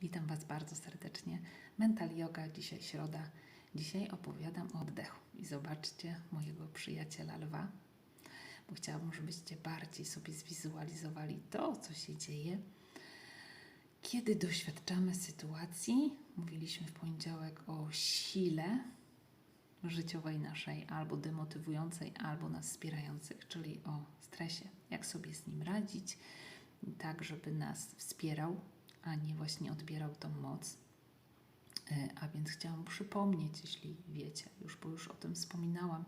Witam Was bardzo serdecznie. Mental Yoga, dzisiaj środa. Dzisiaj opowiadam o oddechu. I zobaczcie mojego przyjaciela lwa, bo chciałabym, żebyście bardziej sobie zwizualizowali to, co się dzieje, kiedy doświadczamy sytuacji. Mówiliśmy w poniedziałek o sile życiowej naszej, albo demotywującej, albo nas wspierających, czyli o stresie. Jak sobie z nim radzić, tak żeby nas wspierał, a nie właśnie odbierał tą moc. E, A więc chciałam przypomnieć, jeśli wiecie, już bo już o tym wspominałam,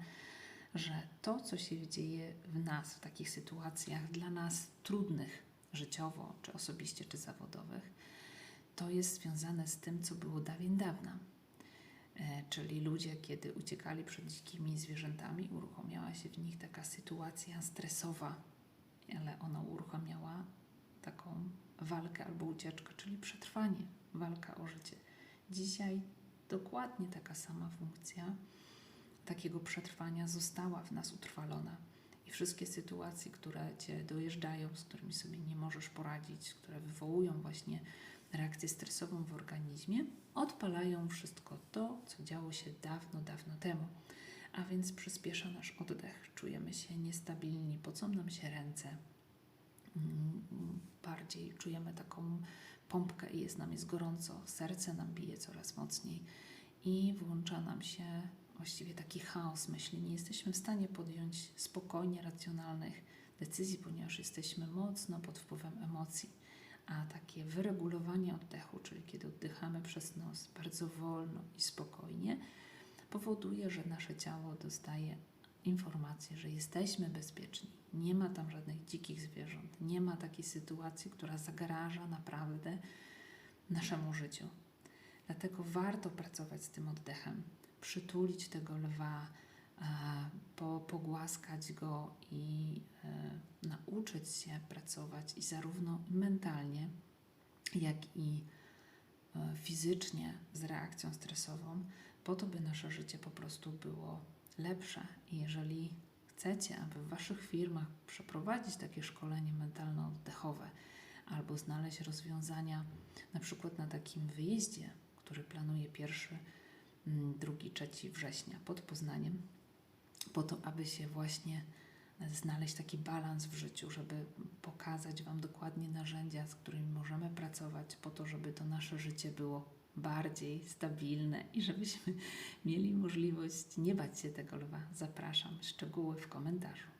że to, co się dzieje w nas w takich sytuacjach dla nas trudnych życiowo, czy osobiście, czy zawodowych, to jest związane z tym, co było dawien dawna. E, Czyli ludzie, kiedy uciekali przed dzikimi zwierzętami, uruchomiała się w nich taka sytuacja stresowa, ale ona uruchamiała taką walkę albo ucieczkę, czyli przetrwanie, walka o życie. Dzisiaj dokładnie taka sama funkcja takiego przetrwania została w nas utrwalona. I wszystkie sytuacje, które cię dojeżdżają, z którymi sobie nie możesz poradzić, które wywołują właśnie reakcję stresową w organizmie, odpalają wszystko to, co działo się dawno, dawno temu. A więc przyspiesza nasz oddech, czujemy się niestabilni, pocą nam się ręce, bardziej czujemy taką pompkę i jest nam jest gorąco, serce nam bije coraz mocniej i włącza nam się właściwie taki chaos myśli. Nie jesteśmy w stanie podjąć spokojnie racjonalnych decyzji, ponieważ jesteśmy mocno pod wpływem emocji. A takie wyregulowanie oddechu, czyli kiedy oddychamy przez nos bardzo wolno i spokojnie, powoduje, że nasze ciało dostaje informację, że jesteśmy bezpieczni. Nie ma tam żadnych dzikich zwierząt, nie ma takiej sytuacji, która zagraża naprawdę naszemu życiu. Dlatego warto pracować z tym oddechem, przytulić tego lwa, e, po, pogłaskać go i e, nauczyć się pracować i zarówno mentalnie, jak i e, fizycznie z reakcją stresową, po to, by nasze życie po prostu było lepsze. I jeżeli chcecie, aby w Waszych firmach przeprowadzić takie szkolenie mentalno-oddechowe albo znaleźć rozwiązania, na przykład na takim wyjeździe, który planuje pierwszy, mm, drugi, trzeci września pod Poznaniem, po to, aby się właśnie znaleźć taki balans w życiu, żeby pokazać Wam dokładnie narzędzia, z którymi możemy pracować, po to, żeby to nasze życie było bardziej stabilne i żebyśmy mieli możliwość nie bać się tego lwa. Zapraszam, szczegóły w komentarzu.